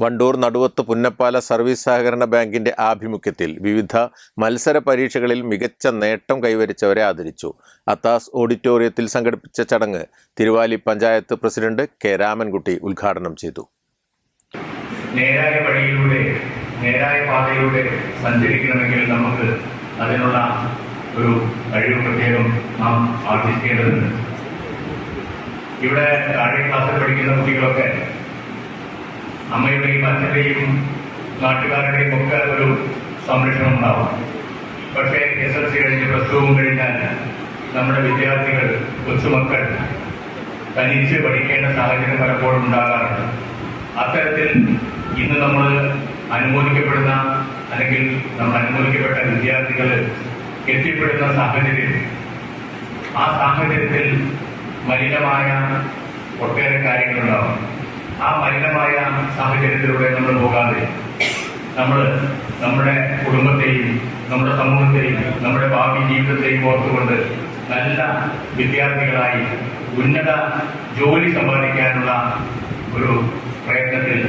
Wandoor Naduvath Punnappala service സഹകരണ ബാങ്കിന്റെ ആഭിമുഖ്യത്തിൽ വിവിധ മത്സര പരീക്ഷകളിൽ മികച്ച നേട്ടം കൈവരിച്ചവരെ ആദരിച്ചു. അത്താസ് ഓഡിറ്റോറിയത്തിൽ സംഘടിപ്പിച്ച ചടങ്ങ് തിരുവാലി പഞ്ചായത്ത് പ്രസിഡന്റ് കെ രാമൻകുട്ടി ഉദ്ഘാടനം ചെയ്തു. നേരായ വഴിയിലൂടെ നേരായ പാതയിലൂടെ സഞ്ചരിക്കണമെങ്കിൽ നമുക്ക് അതിനുള്ള ഒരു കഴിവ് പ്രത്യേകം നാം ആർജിക്കേണ്ടതുണ്ട്. ഇവിടെ താഴെ ക്ലാസ്സിൽ പഠിക്കുന്ന കുട്ടികളൊക്കെ അമ്മയുടെയും അച്ഛന്റെയും നാട്ടുകാരുടെയും ഒക്കെ ഒരു സംരക്ഷണം ഉണ്ടാവും പക്ഷേ എസ് എൽ സി കഴിഞ്ഞ് പ്ലസ് ടുവും കഴിഞ്ഞാൽ നമ്മുടെ വിദ്യാർത്ഥികൾ കൊച്ചുമക്കൾ തനിച്ച് പഠിക്കേണ്ട സാഹചര്യം പലപ്പോഴും ഉണ്ടാകാറുണ്ട്. അത്തരത്തിൽ ഇന്ന് നമ്മൾ അനുമോദിക്കപ്പെടുന്ന അല്ലെങ്കിൽ നമ്മൾ അനുമോദിക്കപ്പെട്ട വിദ്യാർത്ഥികൾ എത്തിപ്പെടുന്ന സാഹചര്യം ആ സാഹചര്യത്തിൽ മലിനമായ ഒട്ടേറെ കാര്യങ്ങളുണ്ടാവും. ആ മലിനമായ സാഹചര്യത്തിലൂടെ നമ്മൾ പോകാതെ. നമ്മൾ നമ്മുടെ കുടുംബത്തെയും നമ്മുടെ സമൂഹത്തെയും നമ്മുടെ ഭാവി ജീവിതത്തെയും ഓർത്തുകൊണ്ട് നല്ല വിദ്യാർത്ഥികളായി ഉന്നത ജോലി സമ്പാദിക്കാനുള്ള ഒരു പ്രയത്നത്തിൽ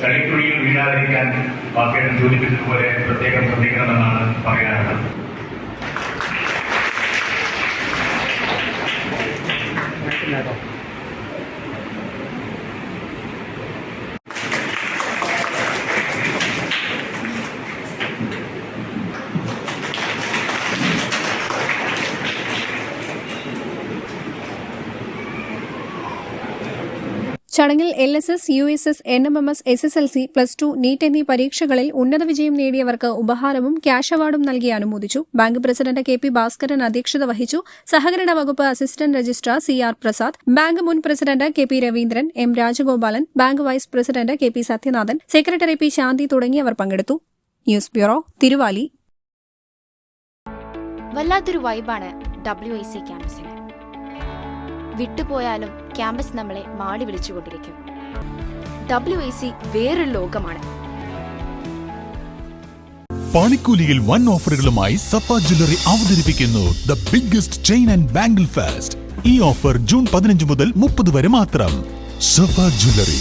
ചളിക്കുഴിയിൽ വീഴാതിരിക്കാൻ വാക്കേടൻ സൂചിപ്പിച്ചതുപോലെ പ്രത്യേകം ശ്രദ്ധിക്കണമെന്നാണ് പറയാനുള്ളത്. ചടങ്ങിൽ L S S U S S N M M S S S L C plus two NEET എന്നീ പരീക്ഷകളിൽ ഉന്നത വിജയം നേടിയവർക്ക് ഉപഹാരവും ക്യാഷ് അവാർഡും നൽകി അനുമോദിച്ചു. Bank president K P Bhaskaran അധ്യക്ഷത വഹിച്ചു. സഹകരണ വകുപ്പ് assistant registrar C R Prasad bank മുൻ president K P Raveendran M Rajagopalan bank vice president K P Sathyanathan secretary P Shanthi തുടങ്ങിയവർ പങ്കെടുത്തു. News bureau Thiruvali. വല്ലാത്തൊരു വൈബാണ് ഡബ്ല്യു ഐ സി ക്യാമ്പസിന്. വിട്ടുപോയാലും ക്യാമ്പസ് നമ്മളെ മാടി വിളിച്ചുകൊണ്ടിരിക്കും. ഡബ്ല്യു ഐ സി വേറൊരു ലോകമാണ്. പണിക്കൂലിയിൽ വൺ ഓഫറുകളുമായി സഫ ജ്വല്ലറി അവതരിപ്പിക്കുന്നു the biggest chain and bangle fest ഈ ഓഫർ ജൂൺ പതിനഞ്ച് മുതൽ മുപ്പത് വരെ മാത്രം. സഫ ജ്വല്ലറി.